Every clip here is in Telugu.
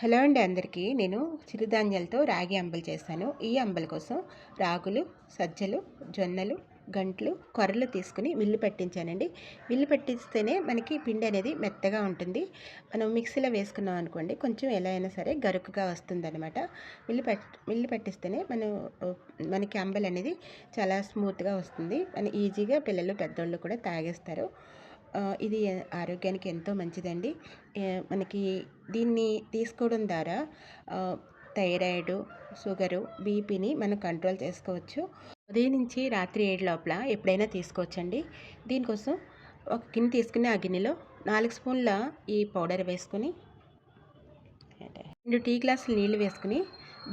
హలో అండి అందరికీ. నేను చిరుధాన్యాలతో రాగి అంబలు చేస్తాను ఈ అంబల కోసం రాగులు సజ్జలు జొన్నలు గంట్లు కొర్రలు తీసుకుని మిల్లు పట్టించానండి. మిల్లు పట్టిస్తేనే మనకి పిండి అనేది మెత్తగా ఉంటుంది. మనం మిక్సీలో వేసుకున్నాం అనుకోండి కొంచెం ఎలా అయినా సరే గరుకుగా వస్తుంది అనమాట మిల్లు పట్ మిల్లు పట్టిస్తేనే మనం మనకి అంబలు అనేది చాలా స్మూత్గా వస్తుంది. మన ఈజీగా పిల్లలు పెద్దోళ్ళు కూడా తాగేస్తారు. ఇది ఆరోగ్యానికి ఎంతో మంచిదండి. మనకి దీన్ని తీసుకోవడం ద్వారా థైరాయిడ్ షుగరు బీపీని మనం కంట్రోల్ చేసుకోవచ్చు. ఉదయం నుంచి రాత్రి ఏడు లోపల ఎప్పుడైనా తీసుకోవచ్చండి. దీనికోసం ఒక గిన్నె తీసుకుని ఆ గిన్నెలో నాలుగు స్పూన్ల ఈ పౌడర్ వేసుకొని రెండు టీ గ్లాసులు నీళ్ళు వేసుకుని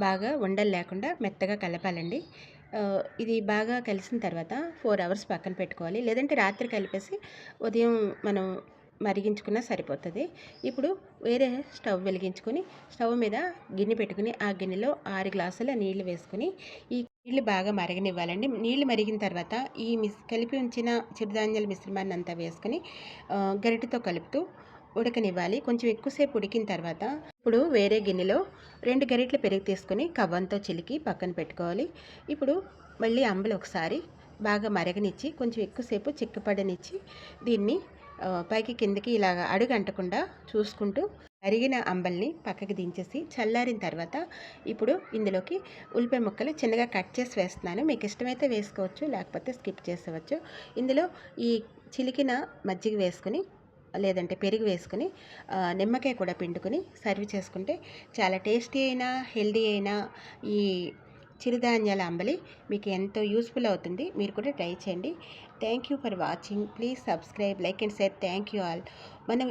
బాగా ఉండలు లేకుండా మెత్తగా కలపాలండి. ఇది బాగా కలిసిన తర్వాత ఫోర్ అవర్స్ పక్కన పెట్టుకోవాలి. లేదంటే రాత్రి కలిపేసి ఉదయం మనం మరిగించుకున్నా సరిపోతుంది. ఇప్పుడు వేరే స్టవ్ వెలిగించుకొని స్టవ్ మీద గిన్నె పెట్టుకుని ఆ గిన్నెలో ఆరు గ్లాసుల నీళ్ళు వేసుకుని ఈ నీళ్ళు బాగా మరగనివ్వాలండి. నీళ్ళు మరిగిన తర్వాత ఈ మిస్ కలిపి ఉంచిన చిరుధాన్యాల మిశ్రమాన్ని అంతా వేసుకొని గరిటతో కలుపుతూ ఉడకనివ్వాలి. కొంచెం ఎక్కువసేపు ఉడికిన తర్వాత ఇప్పుడు వేరే గిన్నెలో రెండు గరిటెలు పెరుగు తీసుకొని కవ్వంతో చిలికి పక్కన పెట్టుకోవాలి. ఇప్పుడు మళ్ళీ అంబలు ఒకసారి బాగా మరగనిచ్చి కొంచెం ఎక్కువసేపు చిక్కపడనిచ్చి దీన్ని పైకి కిందకి ఇలాగ అడుగు అంటకుండా చూసుకుంటూ అరిగిన అంబల్ని పక్కకి దించేసి చల్లారిన తర్వాత ఇప్పుడు ఇందులోకి ఉల్లిపాయ ముక్కలు చిన్నగా కట్ చేసి వేస్తున్నాను. మీకు ఇష్టమైతే వేసుకోవచ్చు లేకపోతే స్కిప్ చేసేవచ్చు ఇందులో ఈ చిలికిన మజ్జిగ వేసుకుని లేదంటే పెరుగు వేసుకుని నిమ్మకాయ కూడా పిండుకొని సర్వ్ చేసుకుంటే చాలా టేస్టీ అయినా హెల్దీ అయినా ఈ చిరుధాన్యాల అంబలి మీకు ఎంతో యూస్ఫుల్ అవుతుంది. మీరు కూడా ట్రై చేయండి. Thank you for watching please subscribe like and share thank you all మనం